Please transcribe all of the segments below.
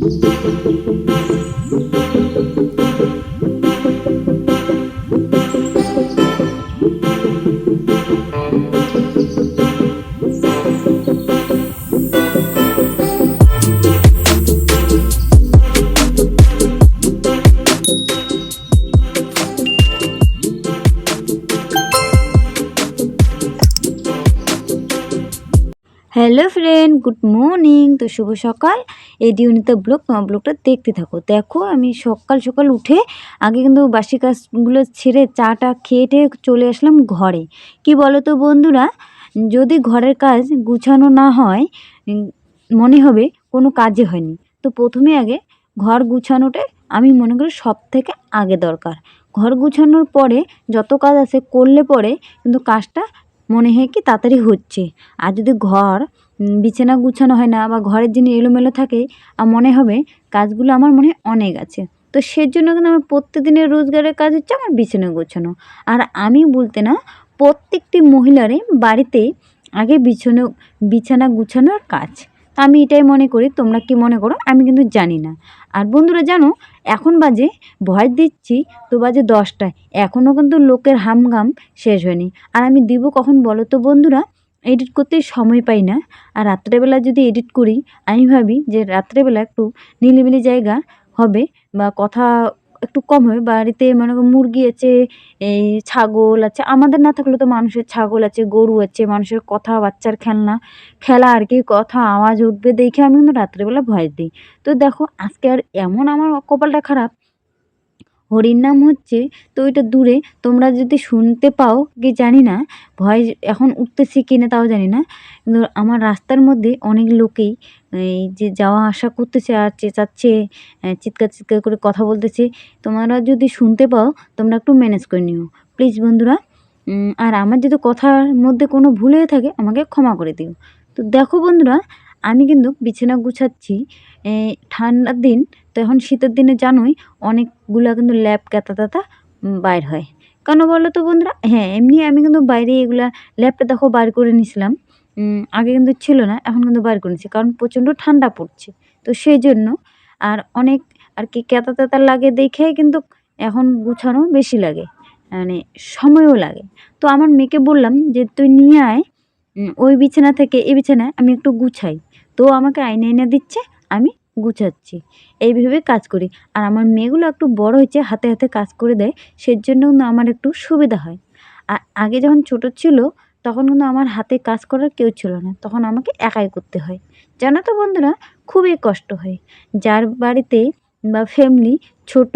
Thank you. Hello friend, good morning. তো শুভ সকাল। এই দিউনিতা ব্লগ, তোমার ব্লগটা দেখতে থাকো। দেখো, আমি সকাল সকাল উঠে আগে কিন্তু বাসি কাজগুলো ছেড়ে চাটা খেয়ে চলে আসলাম ঘরে। কি বলো তো বন্ধুরা, যদি ঘরের কাজ গুছানো না হয় মনে হবে কোনো কাজে হয়নি। তো প্রথমে আগে ঘর গুছানোটা আমি মনে করি সব থেকে আগে দরকার। ঘর গুছানোর পরে যত কাজ আছে করলে পরে কিন্তু কাজটা মনে হয় কি তাড়াতাড়ি হচ্ছে। আর যদি ঘর বিছানা গুছানো হয় না বা ঘরের জিনিস এলোমেলো থাকে, আর মনে হবে কাজগুলো আমার মনে হয় অনেক আছে। তো সেজন্য কিন্তু আমার প্রত্যেকদিনের রোজগারের কাজ হচ্ছে আমার বিছানা গোছানো। আর আমি বলতে না, প্রত্যেকটি মহিলারই বাড়িতে আগে বিছানো, বিছানা গুছানোর কাজ। আমি এটাই মনে করি, তোমরা কি মনে করো? আমি কিন্তু জানি না। আর বন্ধুরা জানো, এখন বাজে, ভয় দিচ্ছি, তো বাজে দশটায়। এখনও কিন্তু লোকের হামগাম শেষ হয়নি। আর আমি দিব কখন বলো তো বন্ধুরা? এডিট করতে সময় পাই না। আর রাত্রেবেলা যদি এডিট করি, আমি ভাবি যে রাত্রেবেলা একটু নিলিবিলি জায়গা হবে বা কথা একটু কম হবে। বাড়িতে মনে করো মুরগি আছে, এই ছাগল আছে, আমাদের না থাকলে তো মানুষের ছাগল আছে, গরু আছে, মানুষের কথা, বাচ্চার খেলনা, খেলা আর কি, কথা, আওয়াজ উঠবে দেখে আমি কিন্তু রাত্রেবেলা ভয় দিই। তো দেখো, আজকে আর এমন আমার কপালটা খারাপ হরির নাম হচ্ছে, তো ওইটা দূরে, তোমরা যদি শুনতে পাও, কি জানি না, ভয় এখন উঠতেছে কি না তাও জানি না, কিন্তু আমার রাস্তার মধ্যে অনেক লোকেই, এই যে যাওয়া আসা করতেছে, আর চেঁচাচ্ছে চিৎকার চিৎকার করে কথা বলতেছে, তোমরা যদি শুনতে পাও, তোমরা একটু ম্যানেজ করে নিও। প্লিজ বন্ধুরা আর আমার যদি কথার মধ্যে কোনো ভুল হয়ে থাকে, আমাকে ক্ষমা করে দিও। তো দেখো বন্ধুরা, আমি কিন্তু বিছানা গুছাচ্ছি ঠান্ডার দিন এখন শীতের দিনে জানোই অনেকগুলা কিন্তু ল্যাপ ক্যাতা তাতা বাইর হয়। কেন বলো তো বন্ধুরা? হ্যাঁ এমনি আমি কিন্তু বাইরে এগুলা ল্যাপটা দেখো বার করে নিয়েছিলাম আগে কিন্তু ছিল না, এখন কিন্তু বার করে নিচ্ছি কারণ প্রচণ্ড ঠান্ডা পড়ছে। তো সেই জন্য আর অনেক আর কি ক্যাতা তাতা লাগে দেখে কিন্তু এখন গুছানো বেশি লাগে মানে সময়ও লাগে। তো আমার মেয়েকে বললাম যে, তুই নিয়ে আয় ওই বিছানা থেকে এই বিছানায় আমি একটু গুছাই। তো আমাকে আয়না এনে দিচ্ছে, আমি গুছাচ্ছি। এইভাবে কাজ করি। আর আমার মেয়েগুলো একটু বড় হয়েছে, হাতে হাতে কাজ করে দেয়, সেজন্য কিন্তু আমার একটু সুবিধা হয়। আর আগে যখন ছোট ছিল, তখন কিন্তু আমার হাতে কাজ করার কেউ ছিল না। তখন আমাকে একাই করতে হয়। জানো তো বন্ধুরা, খুবই কষ্ট হয়। যার বাড়িতে বা ফ্যামিলি ছোট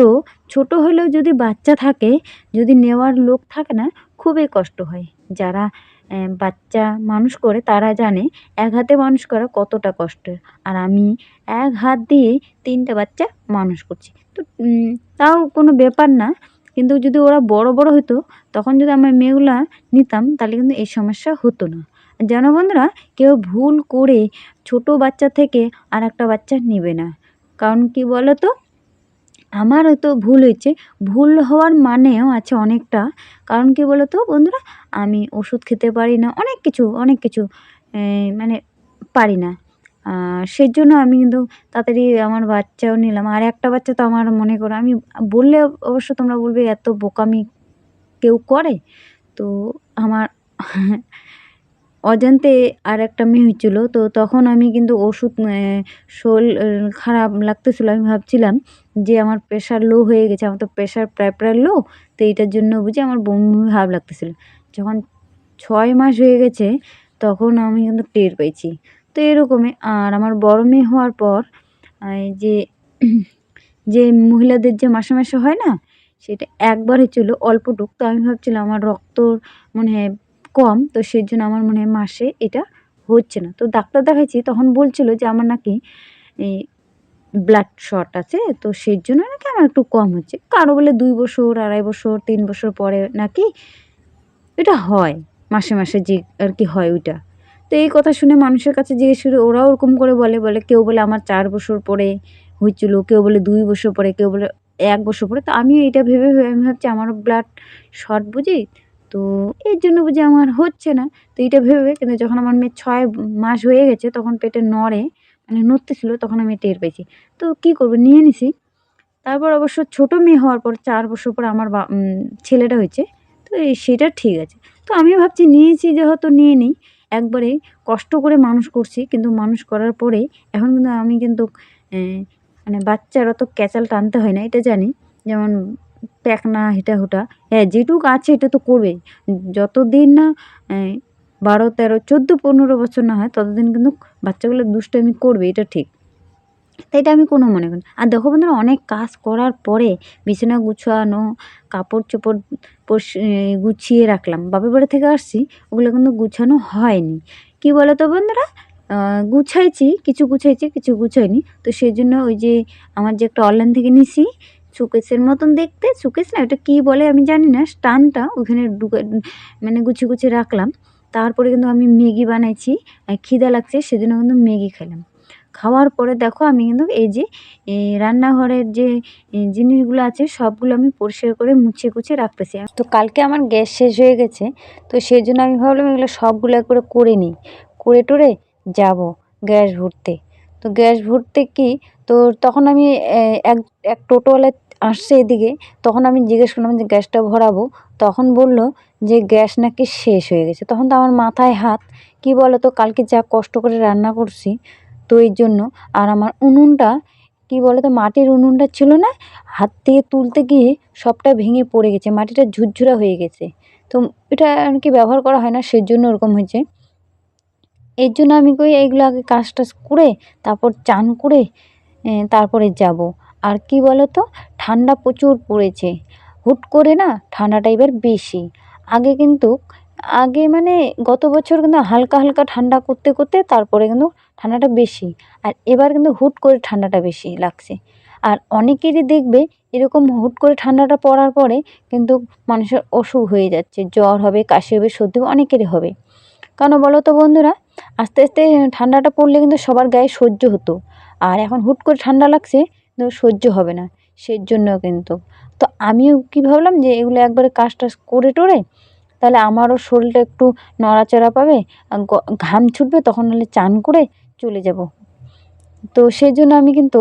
ছোট হলেও যদি বাচ্চা থাকে, যদি নেওয়ার লোক থাকে না, খুবই কষ্ট হয়। যারা বাচ্চা মানুষ করে, তারা জানে এক হাতে মানুষ করা কতটা কষ্টের। আর আমি এক হাত দিয়ে তিনটে বাচ্চা মানুষ করছি। তো তাও কোনো ব্যাপার না। কিন্তু যদি ওরা বড় বড় হতো, তখন যদি আমার মেয়েগুলা নিতাম, তাহলে কিন্তু এই সমস্যা হতো না। যেন বন্ধুরা, কেউ ভুল করে ছোট বাচ্চা থেকে আর একটা বাচ্চা নেবে না। কারণ কি বলো তো আমার হয়তো ভুল হয়েছে। ভুল হওয়ার মানেও আছে অনেকটা। কারণ কি বলো তো বন্ধুরা, আমি ওষুধ খেতে পারি না, অনেক কিছু অনেক কিছু মানে পারি না। সেই জন্য আমি কিন্তু তাড়াতাড়ি আমার বাচ্চাও নিলাম। আর একটা বাচ্চা তো আমার মনে করো, আমি বললে অবশ্য তোমরা বলবে, এত বোকামি কেউ করে? তো আমার অজান্তে আর একটা মেয়ে হয়েছিল, তো তখন আমি কিন্তু ওষুধ শরীর খারাপ লাগতেছিল, আমি ভাবছিলাম যে আমার প্রেশার লো হয়ে গেছে, আমার তো প্রেশার প্রায় প্রায় লো তো এইটার জন্য বুঝি আমার বমি বমি ভাব লাগতেছিল। যখন ছয় মাস হয়ে গেছে, তখন আমি কিন্তু টের পেয়েছি তো এরকমই, আর আমার বড় মেয়ে হওয়ার পর যে যে মহিলাদের যে মাসে মাসে হয় না, সেটা একবার হচ্ছিল অল্পটুক, তো আমি ভাবছিলাম আমার রক্ত মনে হয় কম, তো সেই জন্য আমার মনে হয় মাসে এটা হচ্ছে না। তো ডাক্তার দেখাইছি, তখন বলছিল যে আমার নাকি ব্লাড শর্ট আছে, তো সেই জন্য নাকি আমার একটু কম হচ্ছে। কারও বলে দুই বছর, আড়াই বছর, তিন বছর পরে নাকি এটা হয়, মাসে মাসে যে আর কি হয় ওইটা। তো এই কথা শুনে মানুষের কাছে জিজ্ঞেস করে ওরাও ওরকম করে বলে বলে কেউ বলে আমার চার বছর পরে হয়েছিল কেউ বলে দুই বছর পরে, কেউ বলে এক বছর পরে। তো আমি এটা ভেবে ভেবে আমি ভাবছি আমারও ব্লাড শর্ট বুঝি? তো এর জন্য বুঝি আমার হচ্ছে না। তো এটা ভেবে কিন্তু যখন আমার মেয়ে ছয় মাস হয়ে গেছে, তখন পেটে নড়ে মানে নড়তেছিল, তখন আমি টের পেয়েছি তো কী করব, নিয়ে নিছি। তারপর অবশ্য ছোটো মেয়ে হওয়ার পর চার বছর পর আমার ছেলেটা হয়েছে। তো এই সেটা ঠিক আছে। তো আমিও ভাবছি নিয়েছি যেহেতু নিয়ে নিই, একবারে কষ্ট করে মানুষ করছি, কিন্তু মানুষ করার পরে এখন কিন্তু আমি কিন্তু মানে বাচ্চার অত ক্যাচাল টানতে হয় না, এটা জানি। যেমন প্যাকনা হেটা হুটা হ্যাঁ যেটুক আছে এটা তো করবেই। যতদিন না বারো, তেরো, চোদ্দ, পনেরো বছর না হয়, ততদিন কিন্তু বাচ্চাগুলো দুষ্টামি করবে, এটা ঠিক। তাই এটা আমি কোনো মনে করি আর দেখো বন্ধুরা, অনেক কাজ করার পরে বিছানা গুছানো, কাপড় চোপড় গুছিয়ে রাখলাম। বাপের বাড়ি থেকে আসছি, ওগুলো কিন্তু গুছানো হয়নি। কী বলো তো বন্ধুরা গুছাইছি, কিছু গুছাইছি, কিছু গুছাইনি। তো সেই জন্য ওই যে, আমার যে একটা অনলাইন থেকে নিছি শোকেসের মতন দেখতে শোকেস না ওটা কী বলে আমি জানি না, স্টানটা ওখানে ঢুকে মানে গুছিয়ে গুছিয়ে রাখলাম। তারপরে কিন্তু আমি ম্যাগি বানাইছি খিদা লাগছে, সেজন্য কিন্তু ম্যাগি খেলাম। খাওয়ার পরে দেখো আমি কিন্তু এই যে রান্নাঘরের যে জিনিসগুলো আছে, সবগুলো আমি পরিষ্কার করে মুছে কুছে রাখতেছি। তো কালকে আমার গ্যাস শেষ হয়ে গেছে, তো সেই জন্য আমি ভাবলাম এগুলো সবগুলো একবারে করে নিই। করে টোরে যাব গ্যাস ভরতে। তো গ্যাস ভরতে কি, তো তখন আমি এক এক টোটোওয়ালা আসছে এদিকে, তখন আমি জিজ্ঞেস করলাম যে গ্যাসটা ভরাবো? তখন বলল যে গ্যাস নাকি শেষ হয়ে গেছে। তখন তো আমার মাথায় হাত, কি বলো তো কালকে যা কষ্ট করে রান্না করছি, তো এই জন্য। আর আমার উনুনটা, কি বলো তো মাটির উনুনটা ছিল না, হাত থেকে তুলতে গিয়ে সবটা ভেঙে পড়ে গেছে, মাটিটা ঝুরঝুরা হয়ে গেছে। তো এটা আর কি ব্যবহার করা হয় না সেই জন্য ওরকম হয়েছে। এর জন্য আমি কই, এইগুলো আগে কাজ টাজ করে, তারপর চান করে তারপরে যাব। আর কি বলো তো ঠান্ডা প্রচুর পড়েছে। হুট করে না ঠান্ডাটা এবার বেশি। আগে কিন্তু, আগে মানে গত বছর কিন্তু হালকা হালকা ঠান্ডা করতে করতে তারপরে কিন্তু ঠান্ডাটা বেশি। আর এবার কিন্তু হুট করে ঠান্ডাটা বেশি লাগছে। আর অনেকেরই দেখবে এরকম হুট করে ঠান্ডাটা পড়ার পরে কিন্তু মানুষের অসুখ হয়ে যাচ্ছে। জ্বর হবে, কাশি হবে, সর্দি অনেকেরই হবে। কেন বলো তো বন্ধুরা? আস্তে আস্তে ঠান্ডাটা পড়লে কিন্তু সবার গায়ে সহ্য হতো। আর এখন হুট করে ঠান্ডা লাগছে কিন্তু সহ্য হবে না সেই জন্য কিন্তু। তো আমিও কী ভাবলাম যে এগুলো একবারে কাজ টাজ করে টোরে, তাহলে আমারও শরীরটা একটু নড়াচড়া পাবে ঘাম ছুটবে, তখন হলে চান করে চলে যাব। তো সেই জন্য আমি কিন্তু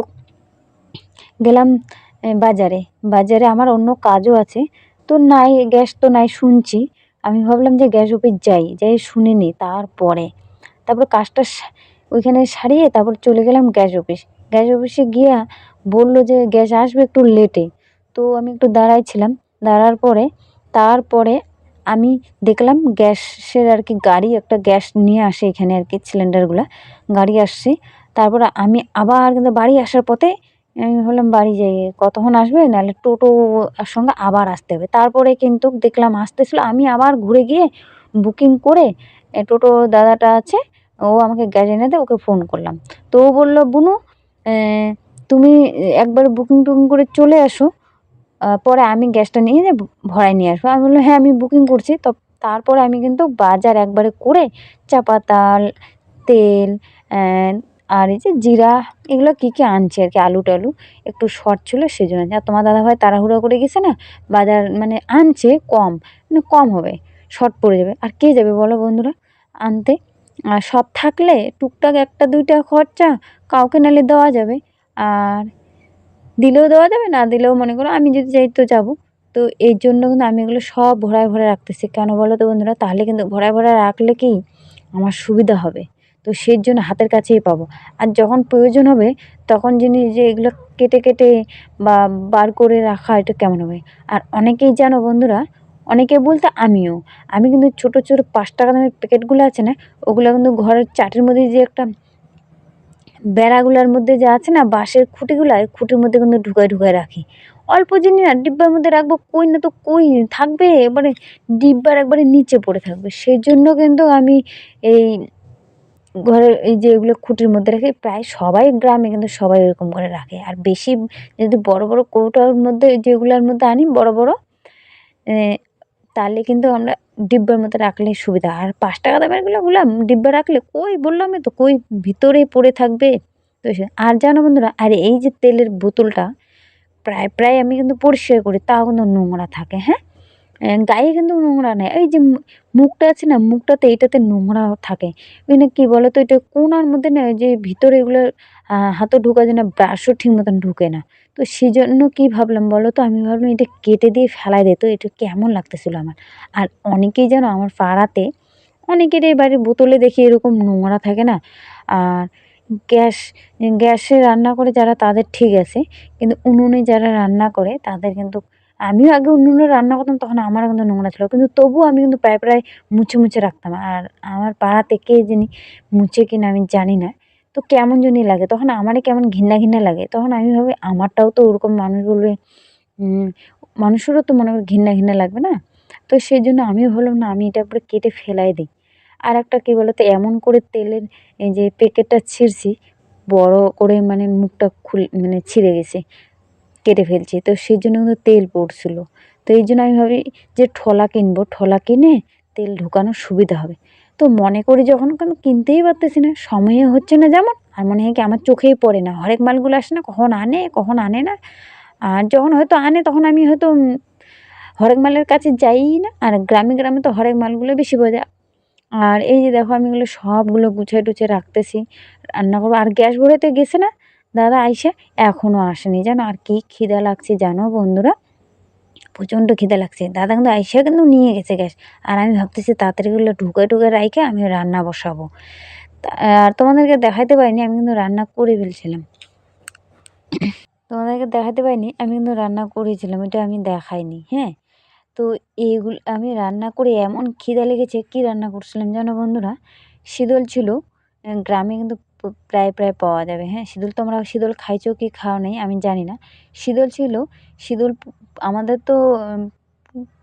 গেলাম বাজারে। বাজারে আমার অন্য কাজও আছে। তো নাই, গ্যাস তো নাই শুনছি। আমি ভাবলাম যে গ্যাস অফিস যাই যাই শুনে নিই তারপরে। তারপর কাজটা ওইখানে সারিয়ে তারপর চলে গেলাম গ্যাস অফিস। গ্যাস অফিসে গিয়া বলল যে, গ্যাস আসবে একটু লেটে তো আমি একটু দাঁড়াইছিলাম। দাঁড়ার পরে, তারপরে আমি দেখলাম গ্যাসের আর কি গাড়ি, একটা গ্যাস নিয়ে আসে এখানে আর কি সিলিন্ডারগুলো গাড়ি আসছে। তারপরে আমি আবার কিন্তু বাড়ি আসার পথে, আমি ভাবলাম, বাড়ি যাই, কতক্ষণ আসবে? নাহলে টোটো সঙ্গে আবার আসতে হবে। তারপরে কিন্তু দেখলাম, আসতেছিল। আমি আবার ঘুরে গিয়ে বুকিং করে টোটো দাদাটা আছে, ও আমাকে গ্যাস এনে দেয়, ওকে ফোন করলাম। তো ও বলল, বুনু তুমি একবার বুকিং টুকিং করে চলে আসো পরে আমি গ্যাসটা নিয়ে ভরাই নিয়ে আসব। আমি বললাম হ্যাঁ আমি বুকিং করছি। তো তারপরে আমি কিন্তু বাজার একবারে করে চা পাতা, তেল আর এই যে জিরা, এগুলো কী কী আনছে আর কি, আলু টালু, একটু শর্ট ছিল সেই জন্য আর তোমার দাদাভাই তাড়াহুড়ো করে গেছে না, বাজার মানে আনছে কম মানে কম হবে, শর্ট পড়ে যাবে। আর কে যাবে বলো বন্ধুরা, আনতে? আর সব থাকলে টুকটাক একটা দুইটা খরচা, কাউকে নালে দেওয়া যাবে। আর দিলেও দেওয়া যাবে, না দিলেও মনে করো আমি যদি যাই তো যাব। তো এর জন্য কিন্তু আমি এগুলো সব ভরায় ভরায় রাখতেছি। কেন বলো তো বন্ধুরা? তাহলে কিন্তু ভরায় ভরায় রাখলে কি আমার সুবিধা হবে? তো সেই জন্য হাতের কাছেই পাবো। আর যখন প্রয়োজন হবে, তখন জিনিস যে এগুলো কেটে কেটে বা বার করে রাখা, এটা কেমন হবে? আর অনেকেই জানো বন্ধুরা, অনেকে বলতে আমিও, আমি কিন্তু ছোটো ছোটো পাঁচ টাকা দামের প্যাকেটগুলো আছে না, ওগুলো কিন্তু ঘরের চাটের মধ্যে যে একটা বেড়াগুলোর মধ্যে যে আছে না, বাঁশের খুঁটিগুলো খুঁটির মধ্যে কিন্তু ঢুকায় ঢুকায় রাখি। অল্প জিনিস না, ডিব্বার মধ্যে রাখব, কই না তো কই থাকবে, এবারে ডিব্বার একবারে নিচে পড়ে থাকবে। সেই জন্য কিন্তু আমি এই ঘরের এই যে এগুলো খুঁটির মধ্যে রাখি, প্রায় সবাই গ্রামে কিন্তু সবাই এরকম করে রাখে। আর বেশি যদি বড় বড় কৌটার মধ্যে যেগুলোর মধ্যে আনি, বড় বড় তাহলে কিন্তু আমরা ডিব্বার মতো রাখলে সুবিধা। আর পাঁচ টাকা দামেরগুলো বললাম, ডিব্বা রাখলে কই বললামই তো, কই ভিতরে পড়ে থাকবে? তো আর জানো বন্ধুরা, আর এই যে তেলের বোতলটা, প্রায় প্রায় আমি কিন্তু পরিষ্কার করি, তাও কিন্তু নোংরা থাকে হ্যাঁ? গায়ে কিন্তু নোংরা নেই। এই যে মুখটা আছে না, মুখটাতে এটাতে নোংরা থাকে। মানে কী বলো তো এটা কোনার মধ্যে না যে ভিতরে এগুলো হাতও ঢোকা যায় না ব্রাশও ঠিক মতন ঢুকে না। তো সেই জন্য কী ভাবলাম বলো তো, আমি ভাবলাম এটা কেটে দিয়ে ফেলাই দিত এটা কেমন লাগতেছিলো আমার। আর অনেকেই যেন আমার পাড়াতে, অনেকের এই বাড়ির বোতলে দেখি এরকম নোংরা থাকে না। আর গ্যাস, গ্যাসে রান্না করে যারা, তাদের ঠিক আছে। কিন্তু উনুনে যারা রান্না করে, তাদের কিন্তু আমিও আগে অন্য অন্য রান্না করতাম, তখন আমারও কিন্তু নোংরা ছিল। কিন্তু তবুও আমি কিন্তু প্রায় প্রায় মুছে মুছে রাখতাম। আর আমার পাড়াতে কে যিনি মুছে কিনা আমি জানি না। তো কেমন জানি লাগে, তখন আমারই কেমন ঘৃণা ঘৃণা লাগে। তখন আমি ভাবি, আমারটাও তো ওরকম মানুষ বলবে মানুষেরও তো মনে করে ঘৃণা ঘৃণা লাগবে না। তো সেই জন্য আমিও ভাবলাম, না, আমি এটা পুরো কেটে ফেলাই দিই। আর একটা কী বলতো, এমন করে তেলের যে প্যাকেটটা ছিঁড়ছি, বড় করে মানে মুখটা খুল মানে ছিঁড়ে গেছে। কেটে ফেলছি। তো সেই জন্য কিন্তু তেল পড়ছিল। তো এই জন্য আমি ভাবি যে ঠোলা কিনবো। ঠোলা কিনে তেল ঢোকানোর সুবিধা হবে। তো মনে করি যখন কেন কিনতেই পারতেছি না, সময়ে হচ্ছে না যেমন। আর মনে হয় কি আমার চোখেই পড়ে না। হরেক মালগুলো আসে না, কখন আনে কখন আনে না। আর যখন হয়তো আনে, তখন আমি হয়তো হরেক মালের কাছে যাইই না। আর গ্রামে গ্রামে তো হরেক মালগুলো বেশি যায়। আর এই যে দেখো আমি এগুলো সবগুলো গুছিয়ে টুছিয়ে রাখতেছি। রান্না করব। আর গ্যাস ভরে তো গেছে না দাদা আইসে এখনও আসেনি জানো আর কি খিদে লাগছে জানো বন্ধুরা? প্রচণ্ড খিদে লাগছে। দাদা কিন্তু আইসা কিন্তু নিয়ে গেছে গ্যাস। আর আমি ভাবতেছি তাড়াতাড়িগুলো ঢুকে ঢুকে রাইখে আমি রান্না বসাবো। আর তোমাদেরকে দেখাইতে পারিনি, আমি কিন্তু রান্না করে ফেলছিলাম। তোমাদেরকে দেখাতে পারিনি, আমি কিন্তু রান্না করেছিলাম এটা আমি দেখাইনি হ্যাঁ? তো এইগুলো, আমি রান্না করে এমন খিদে লেগেছে, কী রান্না করছিলাম জানো বন্ধুরা? শীতল ছিল, গ্রামে কিন্তু প্রায় প্রায় পাওয়া যাবে। হ্যাঁ শীতল তোমরা শীতল খাইছো কি খাও নাই আমি জানি না। শীতল ছিল শীতল আমাদের তো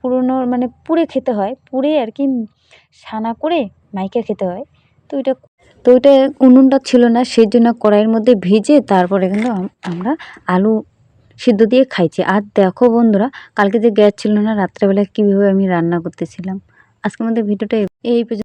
পুরনো মানে পুড়ে খেতে হয়, পুড়ে আর কি সানা করে মাইকে খেতে হয়। তো এটা তো ওইটা উনুনটা ছিল না সেই জন্য কড়াইয়ের মধ্যে ভিজে তারপরে কিন্তু আমরা আলু সিদ্ধ দিয়ে খাইছি। আর দেখো বন্ধুরা, কালকে যে গ্যাস ছিল না রাত্রেবেলা কীভাবে আমি রান্না করতেছিলাম। আজকের মধ্যে ভিডিওটা এই পর্যন্ত।